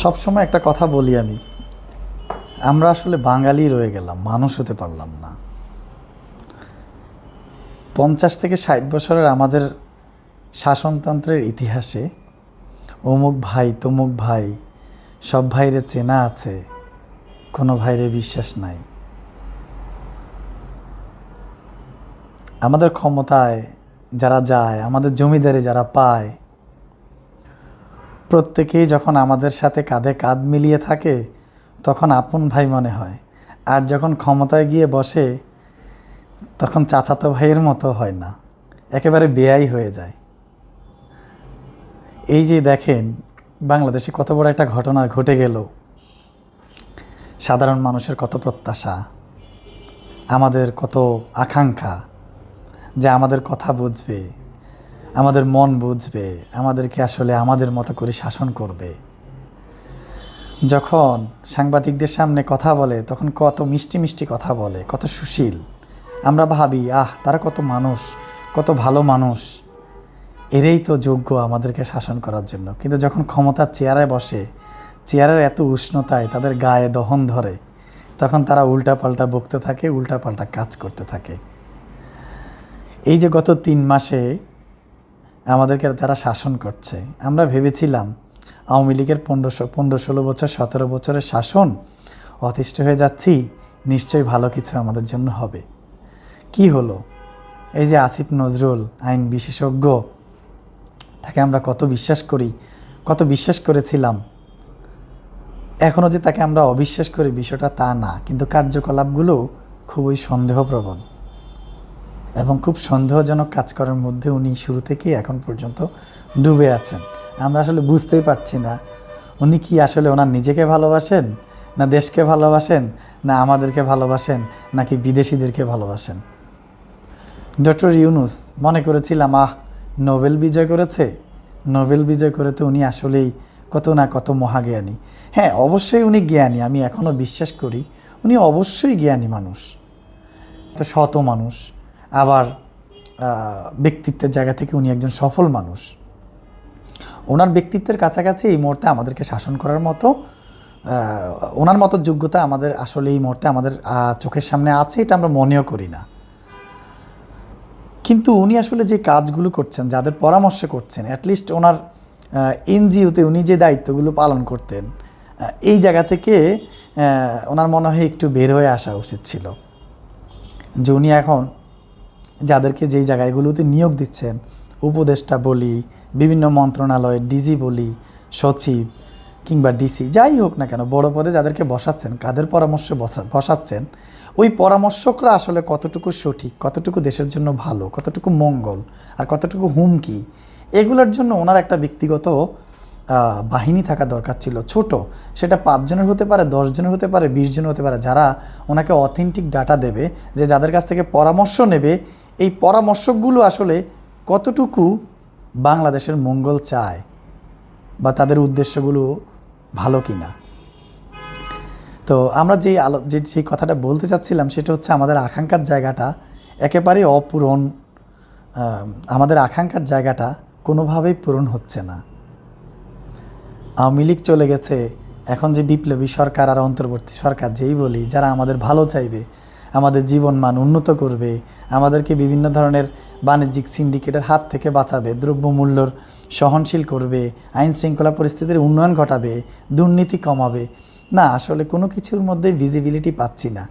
সবসময় একটা কথা বলি আমি। আমরা আসলে বাঙালি রয়ে গেলাম, মানুষ হতে পারলাম না। পঞ্চাশ থেকে ষাট বছরের আমাদের শাসনতন্ত্রের ইতিহাসে অমুক ভাই, তমুক ভাই, সব ভাইরে চেনা আছে, কোনো ভাইরে বিশ্বাস নাই। আমাদের ক্ষমতায় যারা যায়, আমাদের জমিদারে যারা পায় প্রত্যেকেই যখন আমাদের সাথে কাঁধে কাঁধ মিলিয়ে থাকে, তখন আপন ভাই মনে হয়। আর যখন ক্ষমতায় গিয়ে বসে, তখন চাচাতো ভাইয়ের মতো হয় না। একেবারে বেয়াই হয়ে যায়। এই যে দেখেন, বাংলাদেশে কত বড় একটা ঘটনা ঘটে গেল। সাধারণ মানুষের কত প্রত্যাশা, আমাদের কত আকাঙ্ক্ষা যে আমাদের কথা বুঝবে। আমাদের মন বুঝবে, আমাদেরকে আসলে আমাদের মতো করে শাসন করবে। যখন সাংবাদিকদের সামনে কথা বলে, তখন কত মিষ্টি মিষ্টি কথা বলে, কত সুশীল। আমরা ভাবি, আহ, তারা কত মানুষ, কত ভালো মানুষ। এরাই তো যোগ্য আমাদেরকে শাসন করার জন্য। কিন্তু যখন ক্ষমতার চেয়ারে বসে, চেয়ারের এত উষ্ণতায় তাদের গায়ে দহন ধরে, তখন তারা উল্টাপাল্টা বকতে থাকে, উল্টাপাল্টা কাজ করতে থাকে। এই যে গত তিন মাসে আমাদেরকে যারা শাসন করছে, আমরা ভেবেছিলাম আওয়ামী লীগের পনেরো পনেরো ষোলো বছর, সতেরো বছরের শাসন অতিষ্ঠ হয়ে যাচ্ছি, নিশ্চয়ই ভালো কিছু আমাদের জন্য হবে। কি হলো? এই যে আসিফ নজরুল, আইন বিশেষজ্ঞ, তাকে আমরা কত বিশ্বাস করি, কত বিশ্বাস করেছিলাম। এখনও যে তাকে আমরা অবিশ্বাস করি বিষয়টা তা না, কিন্তু কার্যকলাপগুলো খুবই সন্দেহপ্রবণ। এবং খুব সন্দেহজনক কাজ করার মধ্যে উনি শুরু থেকে এখন পর্যন্ত ডুবে আছেন। আমরা আসলে বুঝতেই পারছি না, উনি কি আসলে ওনার নিজেকে ভালোবাসেন, না দেশকে ভালোবাসেন, না আমাদেরকে ভালোবাসেন, নাকি বিদেশিদেরকে ভালোবাসেন? ডক্টর ইউনুস, মনে করেছিলাম, আহ, নোবেল বিজয় করেছে? নোবেল বিজয় করে তো উনি আসলেই কত না কত মহাজ্ঞানী। হ্যাঁ অবশ্যই উনি জ্ঞানী, আমি এখনও বিশ্বাস করি, উনি অবশ্যই জ্ঞানী মানুষ। তো শত মানুষ। আবার ব্যক্তিত্বের জায়গা থেকে উনি একজন সফল মানুষ। ওনার ব্যক্তিত্বের কাছাকাছি এই মুহূর্তে আমাদেরকে শাসন করার মতো ওনার মতো যোগ্যতা আমাদের আসলে এই মুহূর্তে আমাদের চোখের সামনে আছে, এটা আমরা মনেও করি না। কিন্তু উনি আসলে যে কাজগুলো করছেন, যাদের পরামর্শ করছেন অ্যাটলিস্ট ওনার এনজিওতে উনি যে দায়িত্বগুলো পালন করতেন এই জায়গা থেকে ওনার মনে হয় একটু বের হয়ে আসা উচিত ছিল। যে উনি এখন যাদেরকে যেই জায়গাগুলোতে নিয়োগ দিচ্ছেন, উপদেষ্টা বলি, বিভিন্ন মন্ত্রণালয় ডিজি বলি, সচিব কিংবা ডিসি যাই হোক না কেন, বড় পদে যাদেরকে বসাচ্ছেন, কাদের পরামর্শে বসা, বসাচ্ছেন, ওই পরামর্শকরা আসলে কতটুকু সঠিক, কতটুকু দেশের জন্য ভালো, কতটুকু মঙ্গল, আর কতটুকু হুমকি, এগুলোর জন্য ওনার একটা ব্যক্তিগত বাহিনী থাকা দরকার ছিল, ছোট, সেটা পাঁচজনের হতে পারে দশজনের হতে পারে, বিশ জনের হতে পারে, যারা ওনাকে অথেন্টিক ডাটা দেবে, যে যাদের কাছ থেকে পরামর্শ নেবে এই পরামর্শকগুলো আসলে কতটুকু বাংলাদেশের মঙ্গল চায় বা তাদের উদ্দেশ্যগুলো ভালো কি না তো আমরা যেই আলো, যে যে কথাটা বলতে চাচ্ছিলাম সেটা হচ্ছে আমাদের আকাঙ্ক্ষার জায়গাটা একেবারেই অপূরণ আমাদের আকাঙ্ক্ষার জায়গাটা কোনোভাবেই পূরণ হচ্ছে না। আওয়ামী লীগ চলে গেছে, এখন যে বিপ্লবী সরকার আর অন্তর্বর্তী সরকার যেই বলি, যারা আমাদের ভালো চাইবে আমাদের জীবন মান উন্নত করবে, আমাদেরকে বিভিন্ন ধরনের বাণিজ্যিক সিন্ডিকেটের হাত থেকে বাঁচাবে, দ্রব্যমূল্যর সহনশীল করবে, আইন শৃঙ্খলা পরিস্থিতির উন্নয়ন ঘটাবে, দুর্নীতি কমাবে। না, আসলে কোনো কিছুর মধ্যে ভিজিবিলিটি পাচ্ছি না।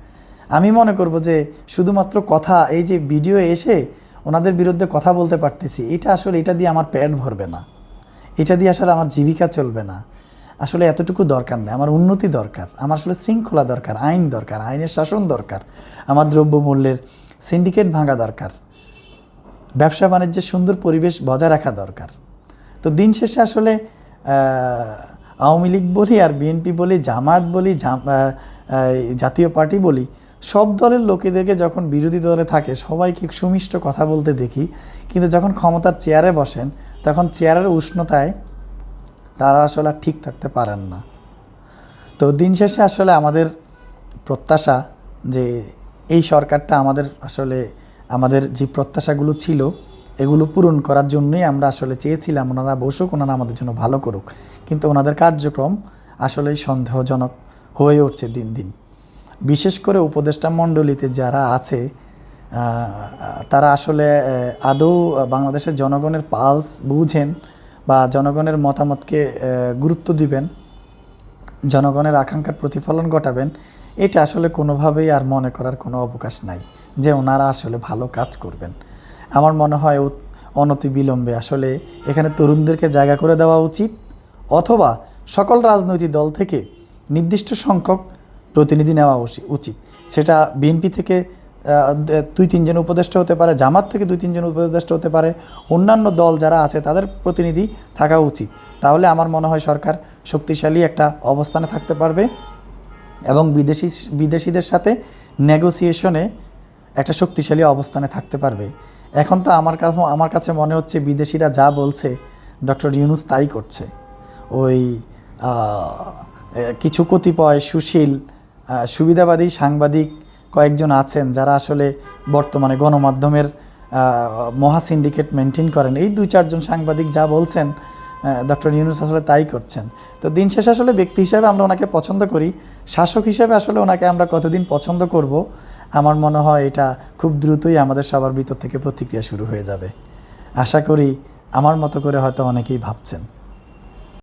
আমি মনে করব যে শুধুমাত্র কথা, এই যে ভিডিও এসে ওনাদের বিরুদ্ধে কথা বলতে পারতেছি, এটা আসলে এটা দিয়ে আমার পেট ভরবে না। এটা দিয়ে আসলে আমার জীবিকা চলবে না। আসলে এতটুকু দরকার নেই। আমার উন্নতি দরকার, আমার আসলে শৃঙ্খলা দরকার, আইন দরকার, আইনের শাসন দরকার, আমার দ্রব্যমূল্যের সিন্ডিকেট ভাঙা দরকার, ব্যবসা বাণিজ্যের সুন্দর পরিবেশ বজায় রাখা দরকার। তো দিন শেষে আসলে আওয়ামী লীগ বলি আর বিএনপি বলি, জামায়াত বলি জাতীয় পার্টি বলি, সব দলের লোকেদেরকে যখন বিরোধী দলে থাকে, সবাইকে সুমিষ্ট কথা বলতে দেখি। কিন্তু যখন ক্ষমতার চেয়ারে বসেন, তখন চেয়ারের উষ্ণতায় তারা আসলে ঠিক থাকতে পারেন না। তো দিন শেষে আসলে আমাদের প্রত্যাশা যে এই সরকারটা আমাদের আসলে আমাদের যে প্রত্যাশাগুলো ছিল, এগুলো পূরণ করার জন্যই আমরা আসলে চেয়েছিলাম, ওনারা বসুক, ওনারা আমাদের জন্য ভালো করুক। কিন্তু ওনাদের কার্যক্রম আসলেই সন্দেহজনক হয়ে উঠছে দিন দিন। বিশেষ করে উপদেষ্টা মণ্ডলীতে যারা আছে তারা আসলে আদৌ বাংলাদেশের জনগণের পালস বুঝেন বা জনগণের মতামতকে গুরুত্ব দিবেন, জনগণের আকাঙ্ক্ষার প্রতিফলন ঘটাবেন, এটা আসলে কোনোভাবেই আর মনে করার কোনো অবকাশ নাই যে ওনারা আসলে ভালো কাজ করবেন। আমার মনে হয় অনতি বিলম্বে আসলে এখানে তরুণদেরকে জায়গা করে দেওয়া উচিত অথবা সকল রাজনৈতিক দল থেকে নির্দিষ্ট সংখ্যক প্রতিনিধি নেওয়া উচি- উচিত। সেটা বিএনপি থেকে দুই তিনজন উপদেষ্টা হতে পারে, জামাত থেকে দুই তিনজন উপদেষ্টা হতে পারে, অন্যান্য দল যারা আছে তাদের প্রতিনিধি থাকা উচিত। তাহলে আমার মনে হয় সরকার শক্তিশালী একটা অবস্থানে থাকতে পারবে এবং বিদেশি, বিদেশিদের সাথে নেগোসিয়েশনে একটা শক্তিশালী অবস্থানে থাকতে পারবে। এখন তো আমার কাছে আমার কাছে মনে হচ্ছে বিদেশিরা যা বলছে, ডক্টর ইউনুস তাই করছে। ওই কিছু কতিপয় সুশীল সুবিধাবাদী সাংবাদিক কয়েকজন আছেন যারা আসলে বর্তমানে গণমাধ্যমের মহা সিন্ডিকেট মেনটেন করেন। এই দুই চারজন সাংবাদিক যা বলছেন ডক্টর ইউনুস আসলে তাই করছেন। তো দিন শেষে আসলে ব্যক্তি হিসাবে আমরা ওনাকে পছন্দ করি। শাসক হিসাবে আসলে ওনাকে আমরা কতদিন পছন্দ করব, আমার মনে হয় এটা খুব দ্রুতই আমাদের সবার ভিতর থেকে প্রতিক্রিয়া শুরু হয়ে যাবে। আশা করি আমার মতো করে হয়তো অনেকেই ভাবছেন।